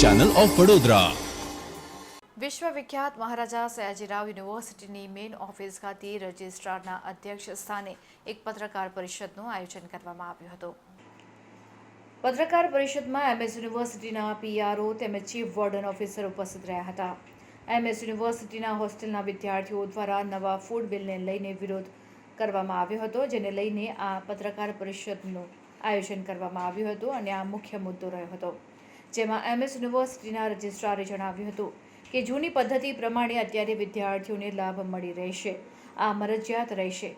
Channel of Vadodara વિશ્વવિખ્યાત મહારાજા સયાજીરાવ યુનિવર્સિટીની main office ખાતે રજિસ્ટ્રારના અધ્યક્ષ સ્થાને એક પત્રકાર પરિષદનું આયોજન કરવામાં આવ્યું હતું. પત્રકાર પરિષદમાં એમએસ યુનિવર્સિટીના પીઆરઓ તેમજ ચીફ વોર્ડન ઓફિસર ઉપસ્થિત રહ્યા હતા. એમએસ યુનિવર્સિટીના હોસ્ટેલના વિદ્યાર્થીઓ દ્વારા નવા ફૂડ બિલને લઈને વિરોધ કરવામાં આવ્યો હતો, જેને લઈને આ પત્રકાર પરિષદનું આયોજન કરવામાં આવ્યું હતું અને આ મુખ્ય મુદ્દો રહ્યો હતો. જેમાં એમએસ યુનિવર્સિટીના રજિસ્ટ્રારે જણાવ્યું હતું કે જૂની પદ્ધતિ પ્રમાણે અત્યારે વિદ્યાર્થીઓને લાભ મળી રહેશે. આ મરજિયાત રહેશે.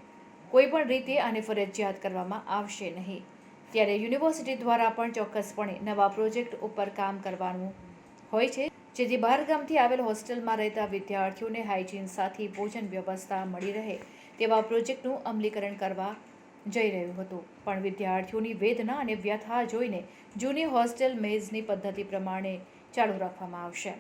કોઈપણ રીતે આને ફરજિયાત કરવામાં આવશે નહીં. ત્યારે યુનિવર્સિટી દ્વારા પણ ચોક્કસપણે નવા પ્રોજેક્ટ ઉપર કામ કરવાનું હોય છે. જેથી બહારગામથી આવેલ હોસ્ટેલમાં રહેતા વિદ્યાર્થીઓને હાઇજીન સાથે ભોજન વ્યવસ્થા મળી રહે તેવા પ્રોજેક્ટનું અમલીકરણ કરવા જઈ રહ્યું હતું. પણ વિદ્યાર્થીઓની વેદના અને વ્યથા જોઈને જૂની હોસ્ટેલ મેઝની પદ્ધતિ પ્રમાણે ચાલુ રાખવામાં આવશે.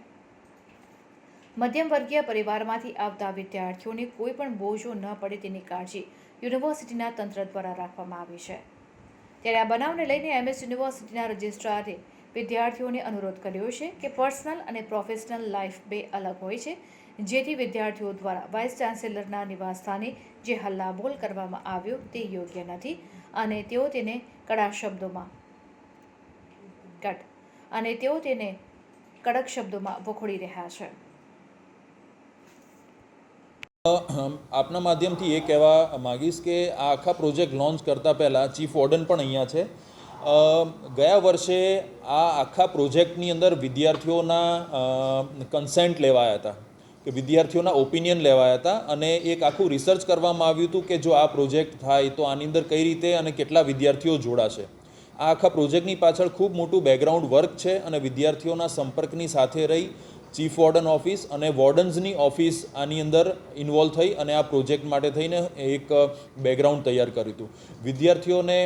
મધ્યમવર્ગીય પરિવારમાંથી આવતા વિદ્યાર્થીઓને કોઈ પણ બોજો ન પડે તેની કાળજી યુનિવર્સિટીના તંત્ર દ્વારા રાખવામાં આવી છે. ત્યારે આ બનાવને લઈને એમએસ યુનિવર્સિટીના રજિસ્ટ્રારે વિદ્યાર્થીઓને અનુરોધ કર્યો છે કે પર્સનલ અને પ્રોફેશનલ લાઈફ બે અલગ હોય છે. જેથી વિદ્યાર્થીઓ દ્વારા વાઇસ ચાન્સેલરના નિવાસસ્થાને જે હલ્લાબોલ કરવામાં આવ્યો તે યોગ્ય નથી અને તેઓ તેને કડા શબ્દોમાં કટ અને તેઓ તેને કડક શબ્દોમાં વખોડી રહ્યા છે. આપના માધ્યમથી એ કહેવા માગીશ કે આ આખા પ્રોજેક્ટ લોન્ચ કરતાં પહેલાં ચીફ વોર્ડન પણ અહીંયા છે. ગયા વર્ષે આ આખા પ્રોજેક્ટની અંદર વિદ્યાર્થીઓના કન્સેન્ટ લેવાયા હતા. કે વિદ્યાર્થીઓના ઓપિનિયન લેવાયા હતા અને એક આખું રિસર્ચ કરવામાં આવ્યું હતું કે જો આ પ્રોજેક્ટ થાય તો આની અંદર કઈ રીતે અને કેટલા વિદ્યાર્થીઓ જોડાશે. આ આખા પ્રોજેક્ટની પાછળ ખૂબ મોટું બેકગ્રાઉન્ડ વર્ક છે અને વિદ્યાર્થીઓના સંપર્કની સાથે રહી ચીફ વોર્ડન ઓફિસ અને વોર્ડન્સની ઓફિસ આની અંદર ઇન્વોલ્વ થઈ અને આ પ્રોજેક્ટ માટે થઈને એક બેકગ્રાઉન્ડ તૈયાર કર્યું હતું. વિદ્યાર્થીઓને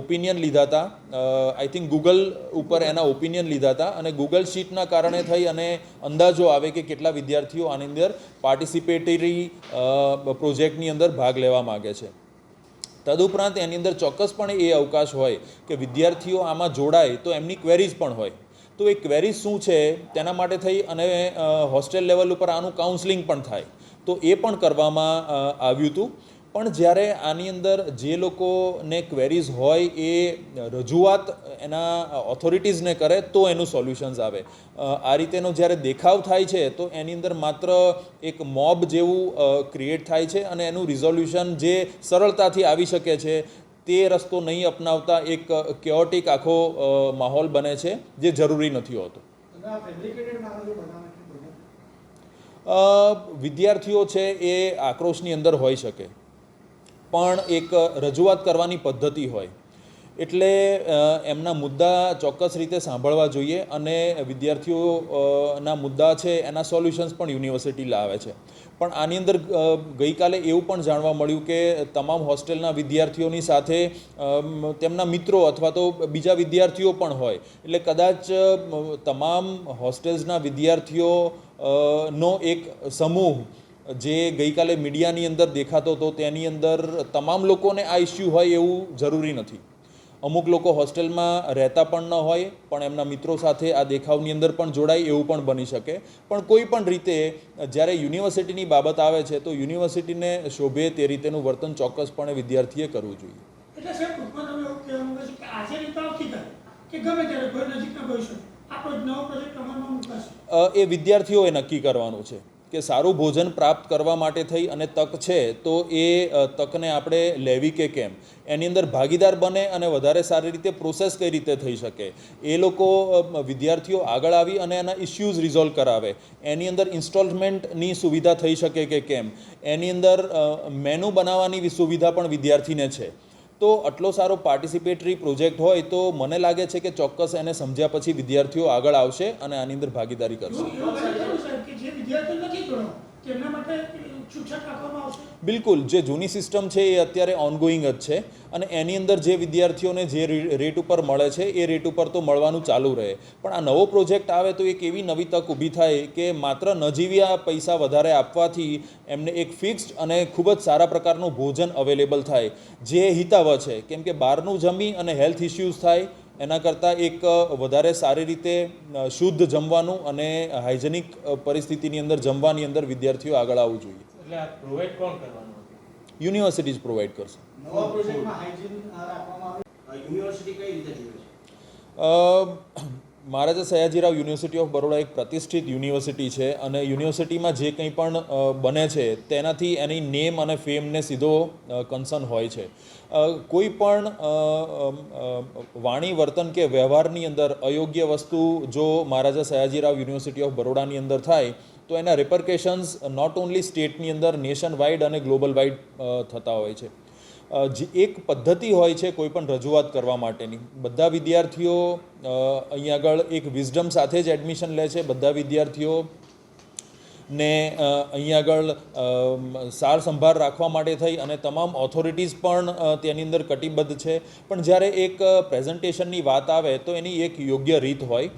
ઓપિનિયન લીધા હતા. આઈ થિંક ગૂગલ ઉપર એના ઓપિનિયન લીધા હતા અને ગૂગલ શીટના કારણે થઈ અને અંદાજો આવે કે કેટલા વિદ્યાર્થીઓ આની અંદર પાર્ટિસિપેટરી પ્રોજેક્ટની અંદર ભાગ લેવા માગે છે. તદુપરાંત એની અંદર ચોક્કસપણે એ અવકાશ હોય કે વિદ્યાર્થીઓ આમાં જોડાય તો એમની ક્વેરીઝ પણ હોય. તો એ ક્વેરીઝ શું છે તેના માટે થઈ અને હોસ્ટેલ લેવલ ઉપર આનું કાઉન્સલિંગ પણ થાય. તો એ પણ કરવામાં આવ્યું હતું. પણ જ્યારે આની અંદર જે લોકોને ક્વેરીઝ હોય એ રજૂઆત એના ઓથોરિટીઝને કરે તો એનું સોલ્યુશન્સ આવે. આ રીતેનો જ્યારે દેખાવ થાય છે તો એની અંદર માત્ર એક મોબ જેવું ક્રિએટ થાય છે અને એનું રિઝોલ્યુશન જે સરળતાથી આવી શકે છે. તે રસ્તો નહીં અપનાવતા એક કેઓટિક આખો માહોલ બને છે જે જરૂરી નથી હોતો. વિદ્યાર્થીઓ છે એ આક્રોશની અંદર હોઈ શકે. પણ એક રજૂઆત કરવાની પદ્ધતિ હોય. એટલે એમના મુદ્દા ચોક્કસ રીતે સાંભળવા જોઈએ અને વિદ્યાર્થીઓના મુદ્દા છે એના સોલ્યુશન્સ પણ યુનિવર્સિટી લાવે છે. પણ આની અંદર ગઈકાલે એવું પણ જાણવા મળ્યું કે તમામ હોસ્ટેલના વિદ્યાર્થીઓની સાથે તેમના મિત્રો અથવા તો બીજા વિદ્યાર્થીઓ પણ હોય. એટલે કદાચ તમામ હોસ્ટેલ્સના વિદ્યાર્થીઓ નો એક સમૂહ જે ગઈકાલે મીડિયાની અંદર દેખાતો હતો, તેની અંદર તમામ લોકોને આ ઇસ્યુ હોય એવું જરૂરી નથી. અમુક લોકો હોસ્ટેલમાં રહેતા પણ ન હોય પણ એમના મિત્રો સાથે આ દેખાવની અંદર પણ જોડાય એવું પણ બની શકે. પણ કોઈ પણ રીતે જ્યારે યુનિવર્સિટીની બાબત આવે છે તો યુનિવર્સિટીને શોભે તે રીતેનું વર્તન ચોક્કસપણે વિદ્યાર્થીએ કરવું જોઈએ. એટલે સાહેબ ટૂંકમાં તમે એવું કહેવા માંગો છો કે આજે રીતે આવતીકાલે કે ગમે ત્યારે કોઈ નજીકના ભવિષ્ય આ નવો પ્રોજેક્ટ અમલમાં મુકાશે? એ વિદ્યાર્થીઓએ નક્કી કરવાનું છે. કે સારું ભોજન પ્રાપ્ત કરવા માટે થઈ અને તક છે, તો એ તકને આપણે લેવી કે કેમ? એની અંદર ભાગીદાર બને અને વધારે સારી રીતે પ્રોસેસ કઈ રીતે થઈ શકે? એ લોકો વિદ્યાર્થીઓ આગળ આવી અને એના ઇસ્યુઝ રિઝોલ્વ કરાવે. એની અંદર ઇન્સ્ટોલમેન્ટની સુવિધા થઈ શકે કે કેમ? એની અંદર મેનુ બનાવવાની સુવિધા પણ વિદ્યાર્થીને છે. તો આટલો સારો પાર્ટિસિપેટરી પ્રોજેક્ટ હોય તો મને લાગે છે કે ચોક્કસ એને સમજ્યા પછી વિદ્યાર્થીઓ આગળ આવશે અને આની અંદર ભાગીદારી કરશે. વિદ્યાર્થીઓ નથી જોડાવા તેમના માટે બિલકુલ. જે જૂની સિસ્ટમ છે એ અત્યારે ઓનગોઈંગ જ છે અને એની અંદર જે વિદ્યાર્થીઓને જે રેટ ઉપર મળે છે, એ રેટ ઉપર તો મળવાનું ચાલુ રહે. પણ આ નવો પ્રોજેક્ટ આવે તો એક એવી નવી તક ઊભી થાય કે માત્ર નજીવ્યા પૈસા વધારે આપવાથી એમને એક ફિક્સ્ડ અને ખૂબ જ સારા પ્રકારનું ભોજન અવેલેબલ થાય. જે હિતાવ છે, કેમ કે બહારનું જમી અને હેલ્થ ઇસ્યુઝ થાય એના કરતાં એક વધારે સારી રીતે શુદ્ધ જમવાનું અને હાઇજેનિક પરિસ્થિતિની અંદર જમવાની અંદર વિદ્યાર્થીઓ આગળ આવવું જોઈએ. એટલે આ પ્રોવાઈડ કોણ કરવાનું યુનિવર્સિટીઝ પ્રોવાઈડ કરશે. નવા પ્રોજેક્ટમાં હાઇજીન રાખવામાં આવે? યુનિવર્સિટી કઈ રીતે જુએ છે? અ, મહારાજા સયાજીરાવ યુનિવર્સિટી ઓફ બરોડા એક પ્રતિષ્ઠિત યુનિવર્સિટી છે અને યુનિવર્સિટીમાં જે કંઈ પણ બને છે, તેનાથી એની નેમ અને ફેમને સીધો કન્સર્ન હોય છે. કોઈ પણ વાણી, વર્તન કે વ્યવહારની અંદર અયોગ્ય વસ્તુ જો મહારાજા સયાજીરાવ યુનિવર્સિટી ઓફ બરોડાની અંદર થાય, તો એના રિપરકેશન્સ નોટ ઓન્લી સ્ટેટની અંદર નેશન વાઇડ અને ગ્લોબલ વાઇડ થતા હોય છે. જે એક પદ્ધતિ હોય છે કોઈ પણ રજૂઆત કરવા માટેની. બધા વિદ્યાર્થીઓ અહીંયા આગળ એક વિઝડમ સાથે જ એડમિશન લે છે. બધા વિદ્યાર્થીઓ ને અહીંયા અહીં આગળ સાર સંભાળ રાખવા માટે થઈ અને તમામ ઓથોરિટીઝ પણ તેની અંદર કટિબદ્ધ છે. પણ જ્યારે એક પ્રેઝન્ટેશનની વાત આવે તો એની એક યોગ્ય રીત હોય.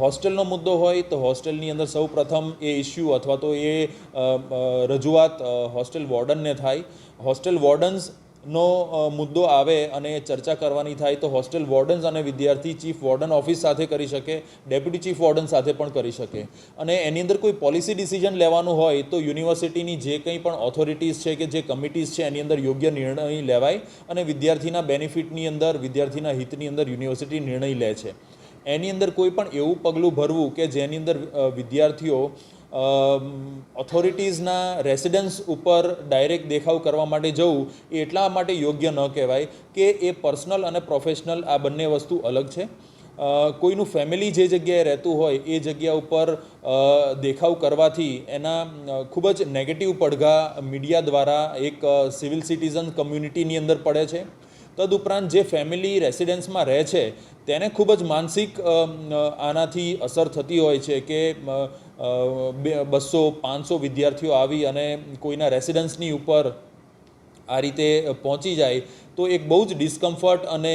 હોસ્ટેલનો મુદ્દો હોય તો હોસ્ટેલની અંદર સૌ પ્રથમ એ ઇસ્યુ અથવા તો એ રજૂઆત હોસ્ટેલ વોર્ડનને થાય. હોસ્ટેલ વોર્ડન્સ નો મુદ્દો આવે અને ચર્ચા કરવાની થાય તો હોસ્ટેલ વોર્ડન્સ અને વિદ્યાર્થી ચીફ વોર્ડન ઓફિસ સાથે કરી શકે, ડેપ્યુટી ચીફ વોર્ડન સાથે પણ કરી શકે. અને એની અંદર કોઈ પોલિસી ડિસિઝન લેવાનું હોય તો યુનિવર્સિટીની જે કંઈ પણ ઓથોરિટીઝ છે કે જે કમિટીઝ છે એની અંદર યોગ્ય નિર્ણય લેવાય અને વિદ્યાર્થીના બેનિફિટની અંદર, વિદ્યાર્થીના હિતની અંદર યુનિવર્સિટી નિર્ણય લે છે. એની અંદર કોઈ પણ એવું પગલું ભરવું કે જેની અંદર વિદ્યાર્થીઓ ઓથોરિટીઝના રેસિડન્સ ઉપર ડાયરેક્ટ દેખાવ કરવા માટે જવું એ એટલા માટે યોગ્ય ન કહેવાય કે એ પર્સનલ અને પ્રોફેશનલ આ બંને વસ્તુ અલગ છે. કોઈનું ફેમિલી જે જગ્યાએ રહેતું હોય એ જગ્યા ઉપર દેખાવ કરવાથી એના ખૂબ જ નેગેટિવ પડઘા મીડિયા દ્વારા એક સિવિલ સિટીઝન કમ્યુનિટીની અંદર પડે છે. તદુપરાંત જે ફેમિલી રેસિડેન્સમાં રહે છે, તેને ખૂબ જ માનસિક આનાથી અસર થતી હોય છે કે બસો, પાંચસો વિદ્યાર્થીઓ આવી અને કોઈના રેસિડન્સની ઉપર આ રીતે પહોંચી જાય, તો એક બહુ જ ડિસ્કમ્ફર્ટ અને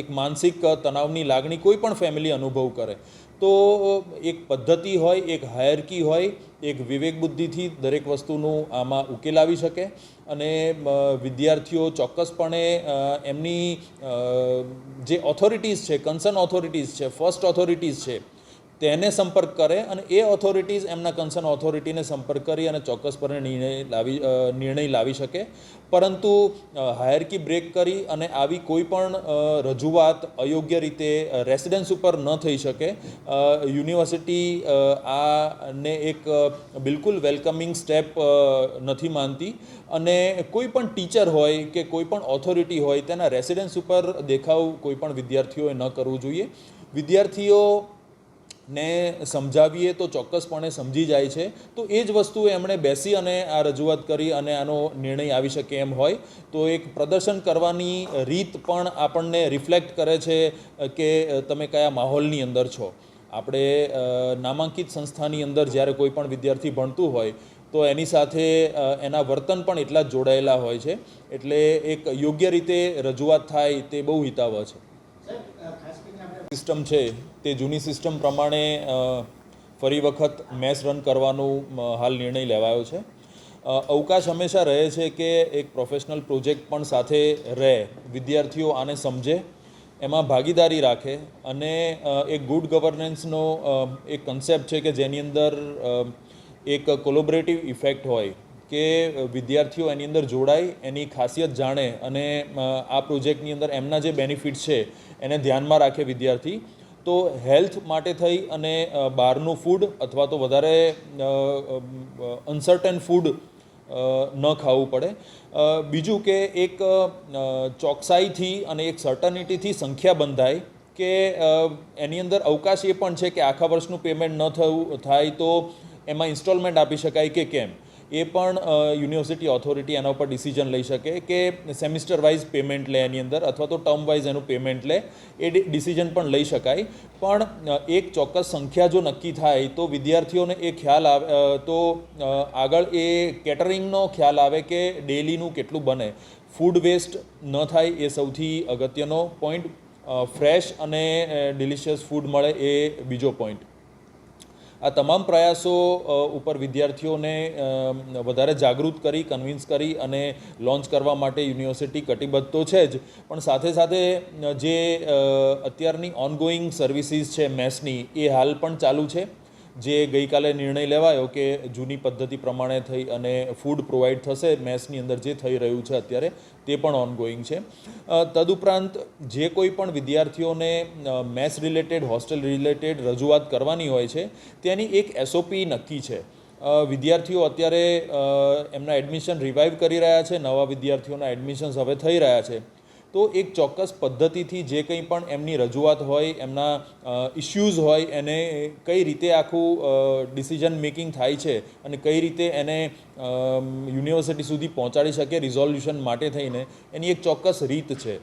એક માનસિક તણાવની લાગણી કોઈ પણ ફેમિલી અનુભવ કરે. તો એક પદ્ધતિ હોય, એક હાયરકી હોય, એક વિવેક બુદ્ધિથી દરેક વસ્તુનું આમાં ઉકેલ આવી શકે અને વિદ્યાર્થીઓ ચોક્કસપણે એમની જે ઓથોરિટીઝ છે કન્સર્ન ઓથોરિટીઝ છે ફર્સ્ટ ઓથોરિટીઝ છે તેને સંપર્ક કરે અને એ ઓથોરિટીઝ એમના કન્સર્ન ઓથોરિટીને સંપર્ક કરી અને ચોક્કસપણે નિર્ણય લાવી નિર્ણય લાવી શકે. પરંતુ હાયરકી બ્રેક કરી અને આવી કોઈ પણ રજૂઆત અયોગ્ય રીતે રેસિડન્સ ઉપર ન થઈ શકે યુનિવર્સિટી આ આને એક બિલકુલ વેલકમિંગ સ્ટેપ નથી માનતી. અને કોઈ પણ ટીચર હોય કે કોઈ પણ ઓથોરિટી હોય તેના રેસિડન્સ ઉપર દેખાવ કોઈ પણ વિદ્યાર્થીઓએ ન કરવું જોઈએ. વિદ્યાર્થીઓ ને સમજાવીએ તો ચોક્કસપણે સમજી જાય છે. તો એ જ વસ્તુ એમણે બેસી અને આ રજૂઆત કરી અને આનો નિર્ણય આવી શકે એમ હોય. તો એક પ્રદર્શન કરવાની રીત પણ આપણને રિફ્લેક્ટ કરે છે કે તમે કયા માહોલની અંદર છો. આપણે નામાંકિત સંસ્થાની અંદર જ્યારે કોઈ પણ વિદ્યાર્થી ભણતું હોય, તો એની સાથે એના વર્તન પણ એટલા જ જોડાયેલા હોય છે. એટલે એક યોગ્ય રીતે રજૂઆત થાય તે બહુ હિતાવહ છે સાહેબ અ, ખાસ કરીને આપણે સિસ્ટમ છે, તે જૂની સિસ્ટમ પ્રમાણે ફરી વખત મેચ રન કરવાનું હાલ નિર્ણય લેવાયો છે. અવકાશ હંમેશા રહે છે કે એક પ્રોફેશનલ પ્રોજેક્ટ પણ સાથે રહે, વિદ્યાર્થીઓ આને સમજે, એમાં ભાગીદારી રાખે અને એક ગુડ ગવર્નન્સનો એક કન્સેપ્ટ છે કે જેની અંદર એક કોલોબરેટિવ ઇફેક્ટ હોય. કે વિદ્યાર્થીઓ એની અંદર જોડાય, એની ખાસિયત જાણે અને આ પ્રોજેક્ટની અંદર એમના જે બેનિફિટ છે એને ધ્યાનમાં રાખે વિદ્યાર્થી. તો હેલ્થ માટે થઈ અને બહારનું ફૂડ અથવા તો વધારે અનસર્ટન ફૂડ ન ખાવું પડે. બીજું કે એક ચોકસાઈથી અને એક સર્ટનિટીથી સંખ્યા બંધાય કે એની અંદર અવકાશ એ પણ છે કે આખા વર્ષનું પેમેન્ટ ન થવું થાય તો એમાં ઇન્સ્ટોલમેન્ટ આપી શકાય કે કેમ? એ પણ યુનિવર્સિટી ઓથોરિટી એના ઉપર ડિસિઝન લઈ શકે કે સેમિસ્ટર વાઇઝ પેમેન્ટ લે એની અંદર અથવા તો ટર્મ વાઇઝ એનું પેમેન્ટ લે, એ ડિસિઝન પણ લઈ શકાય. પણ એક ચોક્કસ સંખ્યા જો નક્કી થાય તો વિદ્યાર્થીઓને એ ખ્યાલ આવે તો આગળ એ કેટરિંગનો ખ્યાલ આવે કે ડેલીનું કેટલું બને. ફૂડ વેસ્ટ ન થાય એ સૌથી અગત્યનો પોઈન્ટ ફ્રેશ અને ડિલિશિયસ ફૂડ મળે એ બીજો પોઈન્ટ આ તમામ પ્રયાસો ઉપર વિદ્યાર્થીઓને વધારે જાગૃત કરી કન્વિન્સ કરી અને લોન્ચ કરવા માટે યુનિવર્સિટી કટિબદ્ધ તો છે જ. પણ સાથે સાથે જે અત્યારની ઓનગોઈંગ સર્વિસીસ છે મેસની એ હાલ પણ ચાલુ છે. જે ગઈકાલે નિર્ણય લેવાયો કે જૂની પદ્ધતિ પ્રમાણે થઈ અને ફૂડ પ્રોવાઈડ થશે, મેસની અંદર જે થઈ રહ્યું છે અત્યારે, તે પણ ઓનગોઈંગ છે. તદુપરાંત જે કોઈ પણ વિદ્યાર્થીઓને મેસ રિલેટેડ, હોસ્ટેલ રિલેટેડ રજૂઆત કરવાની હોય છે, તેની એક એસઓપી નક્કી છે. વિદ્યાર્થીઓ અત્યારે એમના એડમિશન રિવાઇવ કરી રહ્યા છે, નવા વિદ્યાર્થીઓના એડમિશન્સ હવે થઈ રહ્યા છે. તો એક ચોક્કસ પદ્ધતિથી જે કંઈ પણ એમની રજૂઆત હોય એમના ઇશ્યુઝ હોય એને કઈ રીતે આખું ડિસિઝન મેકિંગ થાય છે અને કઈ રીતે એને યુનિવર્સિટી સુધી પહોંચાડી શકે રિઝોલ્યુશન માટે થઈને એની એક ચોક્કસ રીત છે.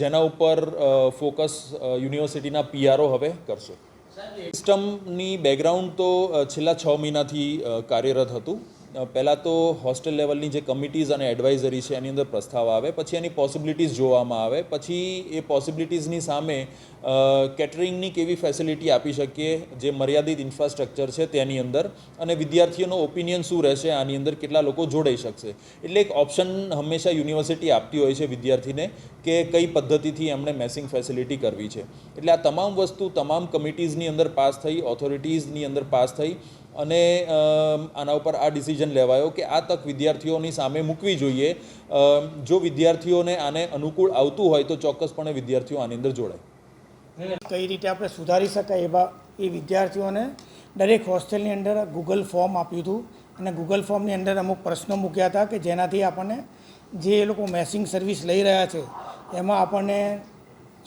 જેના ઉપર ફોકસ યુનિવર્સિટીના પીઆરઓ હવે કરશે. સિસ્ટમની બેકગ્રાઉન્ડ તો છેલ્લા છ મહિનાથી કાર્યરત હતું. પહેલાં તો હોસ્ટેલ લેવલની જે કમિટીઝ અને એડવાઇઝરી છે, એની અંદર પ્રસ્તાવ આવે, પછી એની પોસિબિલિટીઝ જોવામાં આવે, પછી એ પોસિબિલિટીઝની સામે કેટરિંગની કેવી ફેસિલિટી આપી શકીએ, જે મર્યાદિત ઇન્ફ્રાસ્ટ્રક્ચર છે તેની અંદર, અને વિદ્યાર્થીઓનો ઓપિનિયન શું રહેશે, આની અંદર કેટલા લોકો જોડાઈ શકશે. એટલે એક ઓપ્શન હંમેશા યુનિવર્સિટી આપતી હોય છે વિદ્યાર્થીને, કે કઈ પદ્ધતિથી એમણે મેસિંગ ફેસિલિટી કરવી છે. એટલે આ તમામ વસ્તુ, તમામ કમિટીઝની અંદર પાસ થઈ ઓથોરિટીઝની અંદર પાસ થઈ અને આના ઉપર આ ડિસિઝન લેવાયો કે આ તક વિદ્યાર્થીઓની સામે મૂકવી જોઈએ. જો વિદ્યાર્થીઓને આને અનુકૂળ આવતું હોય તો ચોક્કસપણે વિદ્યાર્થીઓ આની અંદર જોડાય. કઈ રીતે આપણે સુધારી શકાય એવા એ વિદ્યાર્થીઓને દરેક હોસ્ટેલની અંદર ગૂગલ ફોર્મ આપ્યું હતું અને ગૂગલ ફોર્મની અંદર અમુક પ્રશ્નો મૂક્યા હતા કે જેનાથી આપણને જે એ લોકો મેસિંગ સર્વિસ લઈ રહ્યા છે, એમાં આપણને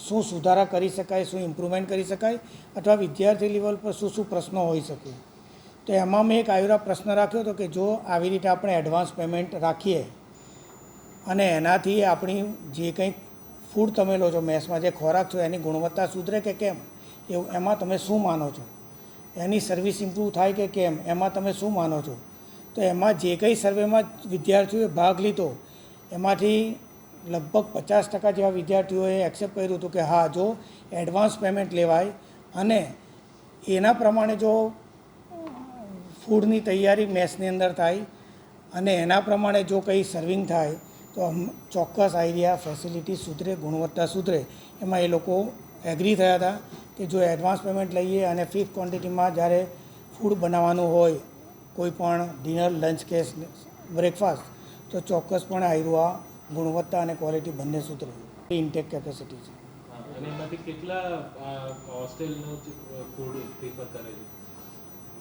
શું સુધારા કરી શકાય, શું ઇમ્પ્રુવમેન્ટ કરી શકાય અથવા વિદ્યાર્થી લેવલ પર શું શું પ્રશ્નો હોઈ શકે. તો એમાં મેં એક આવ્યો પ્રશ્ન રાખ્યો હતો કે જો આવી રીતે આપણે એડવાન્સ પેમેન્ટ રાખીએ અને એનાથી આપણી જે કંઈ ફૂડ તમે લો છો, મેસમાં જે ખોરાક છો, એની ગુણવત્તા સુધરે કે કેમ? એવું, એમાં તમે શું માનો છો? એની સર્વિસ ઇમ્પ્રૂવ થાય કે કેમ? એમાં તમે શું માનો છો? તો એમાં જે કંઈ સર્વેમાં વિદ્યાર્થીઓએ ભાગ લીધો, એમાંથી લગભગ પચાસ ટકા જેવા વિદ્યાર્થીઓએ એક્સેપ્ટ કર્યું હતું કે હા, જો એડવાન્સ પેમેન્ટ લેવાય અને એના પ્રમાણે જો ફૂડની તૈયારી મેસની અંદર થાય અને એના પ્રમાણે જો કંઈ સર્વિંગ થાય, તો ચોક્કસ આઈડિયા ફેસિલિટી સુધરે, ગુણવત્તા સુધરે. એમાં એ લોકો એગ્રી થયા હતા કે જો એડવાન્સ પેમેન્ટ લઈએ અને ફિક્સ ક્વોન્ટિટીમાં જ્યારે ફૂડ બનાવવાનું હોય, કોઈ પણ ડિનર લંચ કે બ્રેકફાસ્ટ તો ચોક્કસપણે આવ્યું આ ગુણવત્તા અને ક્વોલિટી બંને સુધરે. ઇન્ટેક કેપેસિટી છે. કેટલા હોસ્ટેલનું ફૂડ પ્રિફર કરે છે?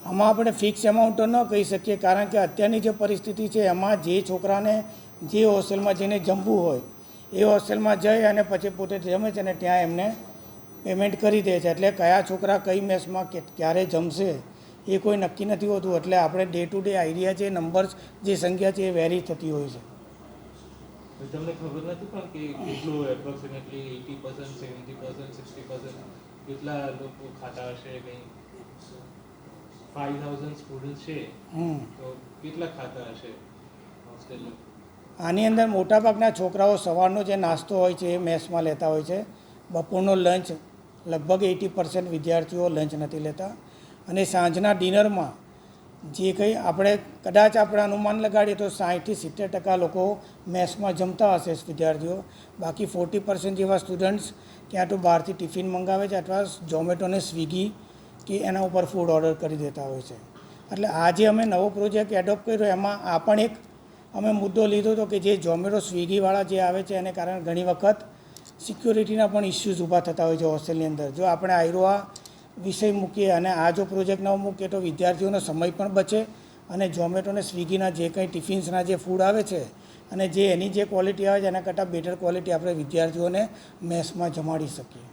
આમાં આપણે ફિક્સ એમાઉન્ટ ન કહી શકીએ, કારણ કે અત્યારની જે પરિસ્થિતિ છે, એમાં જે છોકરાને જે હોસ્ટેલમાં જઈને જમવું હોય, એ હોસ્ટેલમાં જઈ અને પછી પોતે જમે છે અને ત્યાં એમને પેમેન્ટ કરી દે છે. એટલે કયા છોકરા કઈ મેસમાં ક્યારે જમશે, એ કોઈ નક્કી નથી હોતું. એટલે આપણે ડે ટુ ડે આઈડિયા છે નંબર્સ જે સંખ્યા છે એ વેરી થતી હોય છે. તમને ખબર નથી પણ કે કેટલું approximately eighty percent seventy percent sixty percent કેટલા લોકો ખાતા હશે કંઈ ફાઈવ થાઉઝન્ડ સ્ટુડન્ટ છે તો કેટલા ખાતા હશે હોસ્ટેલમાં આની અંદર મોટાભાગના છોકરાઓ સવારનો જે નાસ્તો હોય છે એ મેસમાં લેતા હોય છે. બપોરનો લંચ લગભગ એટી પર્સન્ટ વિદ્યાર્થીઓ લંચ નથી લેતા. અને સાંજના ડિનરમાં જે કંઈ આપણે કદાચ આપણે અનુમાન લગાડીએ તો સાઠથી સિત્તેર ટકા લોકો મેસમાં જમતા હશે વિદ્યાર્થીઓ. બાકી ફોર્ટી પર્સન્ટ જેવા સ્ટુડન્ટ્સ ક્યાં તો બહારથી ટિફિન મંગાવે છે અથવા ઝોમેટો અને સ્વિગી કે એના ઉપર ફૂડ ઓર્ડર કરી દેતા હોય છે. એટલે આજે અમે નવો પ્રોજેક્ટ એડોપ્ટ કર્યો, એમાં આ પણ એક અમે મુદ્દો લીધો હતો કે જે ઝોમેટો સ્વિગીવાળા જે આવે છે, એને કારણે ઘણી વખત સિક્યોરિટીના પણ ઇસ્યુઝ ઊભા થતા હોય છે હોસ્ટેલની અંદર. જો આપણે આયરો આ વિષય મૂકીએ અને આ જો પ્રોજેક્ટ નવો મૂકીએ તો વિદ્યાર્થીઓનો સમય પણ બચે અને ઝોમેટો અને સ્વિગીના જે કંઈ ટિફિન્સના જે ફૂડ આવે છે અને જે એની જે ક્વોલિટી આવે છે, એના કરતાં બેટર ક્વોલિટી આપણે વિદ્યાર્થીઓને મેસમાં જમાડી શકીએ.